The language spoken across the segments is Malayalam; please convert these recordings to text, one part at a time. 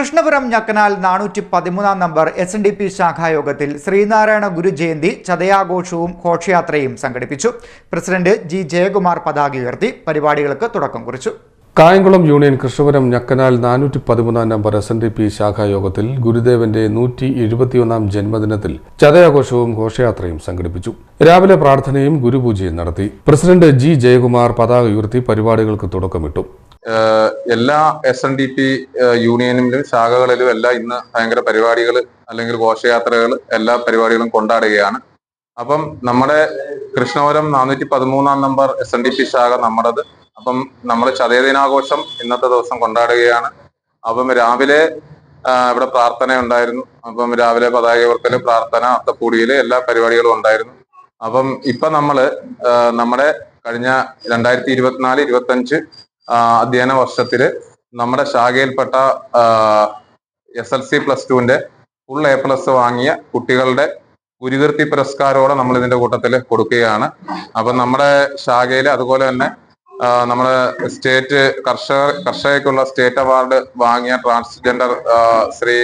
കൃഷ്ണപുരം ഞക്കനാൽ നാനൂറ്റി പതിമൂന്നാം number S N D P ശാഖായോഗത്തിൽ Sreenarayana Guru Jayanthi ചതയാഘോഷവും ഘോഷയാത്രയും സംഘടിപ്പിച്ചു. പ്രസിഡന്റ് ജി ജയകുമാർ പതാക ഉയർത്തി പരിപാടികൾക്ക് തുടക്കം കുറിച്ചു. കായംകുളം യൂണിയൻ കൃഷ്ണപുരം ഞക്കനാൽ നാനൂറ്റി പതിമൂന്നാം number S N D P ശാഖായോഗത്തിൽ ഗുരുദേവന്റെ നൂറ്റി എഴുപത്തിയൊന്നാം ജന്മദിനത്തിൽ ചതയാഘോഷവും ഘോഷയാത്രയും സംഘടിപ്പിച്ചു. രാവിലെ പ്രാർത്ഥനയും ഗുരുപൂജയും നടത്തി. പ്രസിഡന്റ് ജി ജയകുമാർ പതാക ഉയർത്തി പരിപാടികൾക്ക് തുടക്കമിട്ടു. എല്ലാ എസ് എൻ ഡി പി യൂണിയനിലും ശാഖകളിലും എല്ലാം ഇന്ന് ഭയങ്കര പരിപാടികൾ അല്ലെങ്കിൽ ഘോഷയാത്രകൾ എല്ലാ പരിപാടികളും കൊണ്ടാടുകയാണ്. അപ്പം നമ്മുടെ കൃഷ്ണപുരം നാനൂറ്റി പതിമൂന്നാം number S N D P ശാഖ നമ്മുടേത്. അപ്പം നമ്മൾ ചതയദിനാഘോഷം ഇന്നത്തെ ദിവസം കൊണ്ടാടുകയാണ്. അപ്പം രാവിലെ ഇവിടെ പ്രാർത്ഥന ഉണ്ടായിരുന്നു. അപ്പം രാവിലെ പതാക ഉയർത്തൽ പ്രാർത്ഥന അത്തപ്പൂടിയിൽ എല്ലാ പരിപാടികളും ഉണ്ടായിരുന്നു. അപ്പം ഇപ്പൊ നമ്മൾ നമ്മുടെ കഴിഞ്ഞ രണ്ടായിരത്തി ഇരുപത്തിനാല് ഇരുപത്തി അഞ്ച് അധ്യയന വർഷത്തിൽ നമ്മുടെ ശാഖയിൽപ്പെട്ട എസ് എൽ സി പ്ലസ് ടുവിന്റെ ഫുൾ എ പ്ലസ് വാങ്ങിയ കുട്ടികളുടെ ഗുരുകീർത്തി പുരസ്കാരോടെ നമ്മൾ ഇതിന്റെ കൂട്ടത്തിൽ കൊടുക്കുകയാണ്. അപ്പം നമ്മുടെ ശാഖയിൽ അതുപോലെ തന്നെ നമ്മുടെ സ്റ്റേറ്റ് കർഷക കർഷകർക്കുള്ള സ്റ്റേറ്റ് അവാർഡ് വാങ്ങിയ ട്രാൻസ്ജെൻഡർ ശ്രീ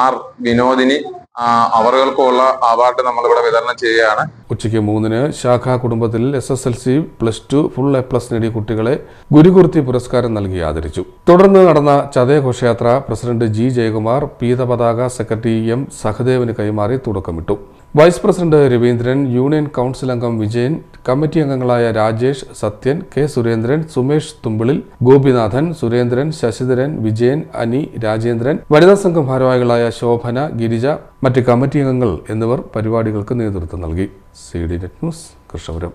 ആർ വിനോദിനി ആ, അവർക്കുള്ള അവാർഡ് നമ്മളിവിടെ വിതരണം ചെയ്യുകയാണ്. ഉച്ചയ്ക്ക് മൂന്നിന് ശാഖാ കുടുംബത്തിൽ S S L C plus two full A plus നേടിയ കുട്ടികളെ ഗുരുകുർത്തി പുരസ്കാരം നൽകി ആദരിച്ചു. തുടർന്ന് നടന്ന ചതയ ഘോഷയാത്ര പ്രസിഡന്റ് ജി ജയകുമാർ പീതപതാക സെക്രട്ടറി എം സഹദേവന് കൈമാറി തുടക്കമിട്ടു. Vice president Raveendran union council അംഗം വിജയൻ കമ്മിറ്റി അംഗങ്ങളായ രാജേഷ് സത്യൻ കെ സുരേന്ദ്രൻ സുമേഷ് തുമ്പിളിൽ ഗോപിനാഥൻ സുരേന്ദ്രൻ ശശിധരൻ വിജയൻ അനി രാജേന്ദ്രൻ വനിതാ സംഘം ഭാരവാഹികളായ ശോഭന ഗിരിജ മറ്റ് കമ്മിറ്റി അംഗങ്ങൾ എന്നിവർ പരിപാടികൾക്ക് നേതൃത്വം നൽകി. C D net news Krishnapuram.